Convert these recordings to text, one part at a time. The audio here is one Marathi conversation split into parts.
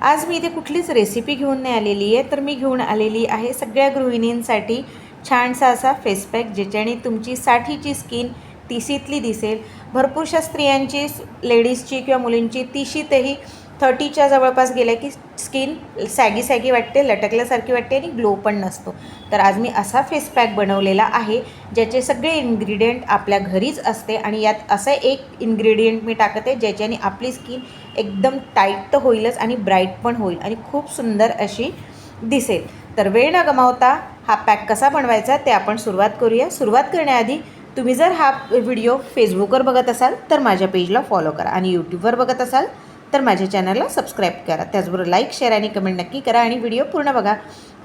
आज मी इथे कुठलीच रेसिपी घेऊन नाही आलेली आहे तर मी घेऊन आलेली आहे सगळ्या गृहिणींसाठी छानसा असा फेस पॅक ज्याच्याने तुमची साठीची स्किन तिशीतली दिसेल. भरपूरशा स्त्रियांची लेडीजची किंवा मुलींची तिशीतही थर्टीच्या जवळपास गेल्या की स्किन सॅगी सॅगी वाटते लटकल्यासारखी वाटते आणि ग्लो पण नसतो. तर आज मी असा फेस पॅक बनवलेला आहे ज्याचे सगळे इन्ग्रेडियंट आपल्या घरीच असते आणि यात असं एक इन्ग्रेडियंट मी टाकत आहे ज्याच्याने आपली स्किन एकदम टाईट तर होईलच आणि ब्राईट पण होईल आणि खूप सुंदर अशी दिसेल. तर वेळ न गमावता हा पॅक कसा बनवायचा ते आपण सुरुवात करूया. सुरुवात करण्याआधी तुम्ही जर हा व्हिडिओ फेसबुकवर बघत असाल तर माझ्या पेजला फॉलो करा आणि यूट्यूबवर बघत असाल तर माझ्या चॅनलला सबस्क्राईब करा. त्याचबरोबर लाईक शेअर आणि कमेंट नक्की करा आणि व्हिडिओ पूर्ण बघा.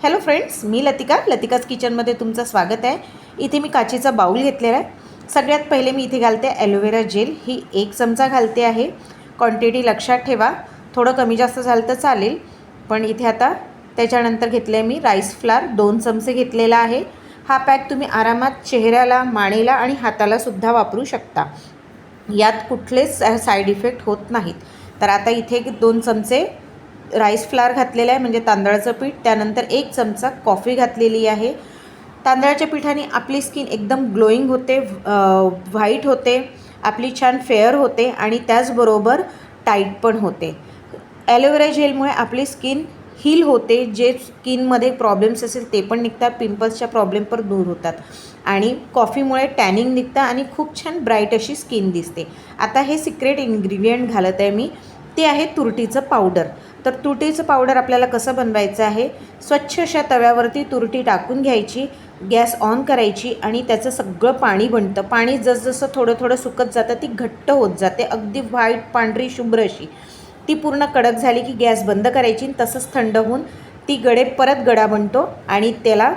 हॅलो फ्रेंड्स मी लतिका. लतिकाच किचनमध्ये तुमचं स्वागत आहे. इथे मी काचेचा बाऊल घेतलेला आहे. सगळ्यात पहिले मी इथे घालते ॲलोवेरा जेल ही एक चमचा घालते आहे. क्वांटिटी लक्षात ठेवा. थोडं कमी जास्त झालं तर चालेल. पण इथे आता त्याच्यानंतर घेतले मी राईस फ्लार दोन चमचे घेतलेला आहे. हा पॅक तुम्ही आरामात चेहऱ्याला मानेला आणि हाताला सुद्धा वापरू शकता. यात कुठलेच साईड इफेक्ट होत नाहीत. तर आता इथे दोन चमचे राईस फ्लार घातलेला आहे म्हणजे तांदळाचं पीठ. त्यानंतर एक चमचा कॉफी घातलेली आहे. तांदळाच्या पिठाने आपली स्किन एकदम ग्लोईंग होते व्हाईट होते आपली छान फेअर होते आणि त्याचबरोबर टाईट पण होते. ॲलोवेरा जेलमुळे आपली स्किन हील होते जे स्किनमध्ये प्रॉब्लेम्स असेल ते पण निघतात पिंपल्सच्या प्रॉब्लेम पण दूर होतात. आणि कॉफीमुळे टॅनिंग निघतं आणि खूप छान ब्राईट अशी स्किन दिसते. आता हे सिक्रेट इन्ग्रेडियंट घालत आहे मी ते आहे तुरटीचं पावडर तर तुरटीचं पावडर आपल्याला कसं बनवायचं आहे? स्वच्छ अशा तव्यावरती तुरटी टाकून घ्यायची गॅस ऑन करायची आणि त्याचं सगळं पाणी बनतं. पाणी जसजसं थोडं थोडं सुकत जातं ती घट्ट होत जाते अगदी व्हाईट पांढरी शुभ्र अशी. ती पूर्ण कडक झाली की गॅस बंद करायची तसंच थंड होऊन ती गडे परत गडा बनतो आणि त्याला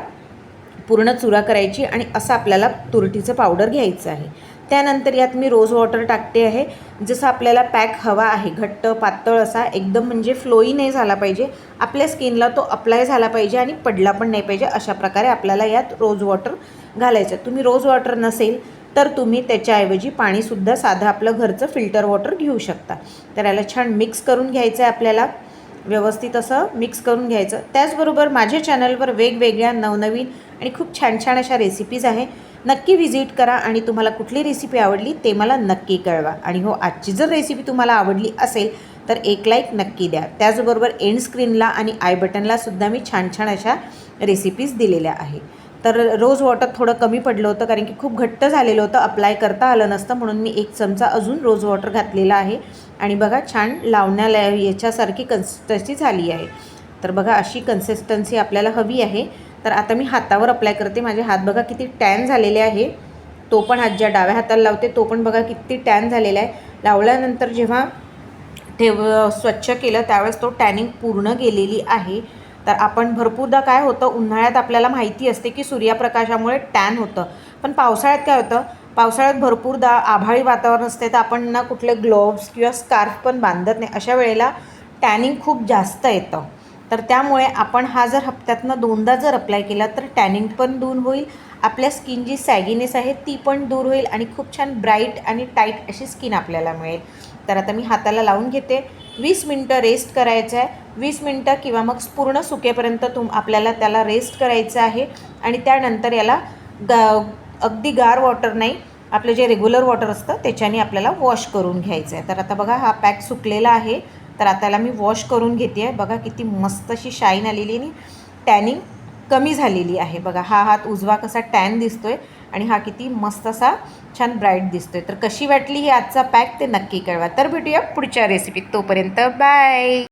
पूर्ण चुरा करायची आणि असं आपल्याला तुरटीचं पावडर घ्यायचं आहे. त्यानंतर यात मी रोज वॉटर टाकते आहे. जसं आपल्याला पॅक हवा आहे घट्ट पातळ असा एकदम म्हणजे फ्लोई नाही झाला पाहिजे. आपल्या स्किनला तो अप्लाय झाला पाहिजे आणि पडला पण नाही पाहिजे अशा प्रकारे आपल्याला यात रोज वॉटर घालायचं तुम्ही रोज वॉटर नसेल तर तुम्ही त्याच्याऐवजी पाणीसुद्धा साधं आपलं घरचं फिल्टर वॉटर घेऊ शकता. तर याला छान मिक्स करून घ्यायचं आहे आपल्याला. व्यवस्थित असं मिक्स करून घ्यायचं. त्याचबरोबर माझ्या चॅनलवर वेगवेगळ्या नवनवीन आणि खूप छान छान अशा रेसिपीज आहे. नक्की व्हिजिट करा आणि तुम्हाला कुठली रेसिपी आवडली ते मला नक्की कळवा. आणि हो आजची जर रेसिपी तुम्हाला आवडली असेल तर एक लाईक नक्की द्या. त्याचबरोबर एंड स्क्रीनला आणि आय बटनला सुद्धा मी छान छान अशा रेसिपीज दिलेल्या आहे. तर रोज वॉटर थोडं कमी पडलं होतं कारण की खूप घट्ट झालेलं होतं अप्लाय करता आलं नसतं म्हणून मी एक चमचा अजून रोज वॉटर घातलेला आहे. आणि बघा छान लावण्याला याच्यासारखी कन्सिस्टन्सी झाली आहे. तर बघा अशी कन्सिस्टन्सी आपल्याला हवी आहे. तर आता मी हातावर अप्लाय करते. माझे हात बघा किती टॅन झालेले आहे. तो पण हात ज्या डाव्या हाताला लावते तो पण बघा किती टॅन झालेला आहे. लावल्यानंतर जेव्हा ठेव स्वच्छ केलं त्यावेळेस तो टॅनिंग पूर्ण गेलेली आहे. तर आपण भरपूरदा काय होतं उन्हाळ्यात आपल्याला माहिती असते की सूर्यप्रकाशामुळे टॅन होतं. पण पावसाळ्यात काय होतं पावसाळ्यात भरपूरदा आभाळी वातावरण असते तर आपण ना कुठले ग्लोव्स किंवा स्कार्फ पण बांधत नाही. अशा वेळेला टॅनिंग खूप जास्त येतं. तर त्यामुळे आपण हा जर हप्त्यातनं दोनदा जर अप्लाय केला तर टॅनिंग पण दूर होईल. आपल्या स्किन जी सॅगिनेस आहे ती पण दूर होईल आणि खूप छान ब्राईट आणि टाईट अशी स्किन आपल्याला मिळेल. तर आता मी हाताला लावून घेते. वीस मिनटं रेस्ट करायचं आहे वीस मिनटं किंवा मग पूर्ण सुकेपर्यंत तुम आपल्याला त्याला रेस्ट करायचं आहे. आणि त्यानंतर याला ग अगदी गार वॉटर नाही आपलं जे रेग्युलर वॉटर असतं त्याच्याने आपल्याला वॉश करून घ्यायचं आहे. तर आता बघा हा पॅक सुकलेला आहे. तर आता याला मी वॉश करून घेते आहे. बघा किती मस्त अशी शाईन आलेली आणि टॅनिंग कमी झालेली आहे. बघा हा हात उजवा कसा टॅन दिसतोय आणि हा किती मस्त असा छान ब्राईट दिसतोय. तर कशी वाटली ही आजचा पॅक ते नक्की कळवा. तर भेटूया पुढच्या रेसिपीत तोपर्यंत. बाय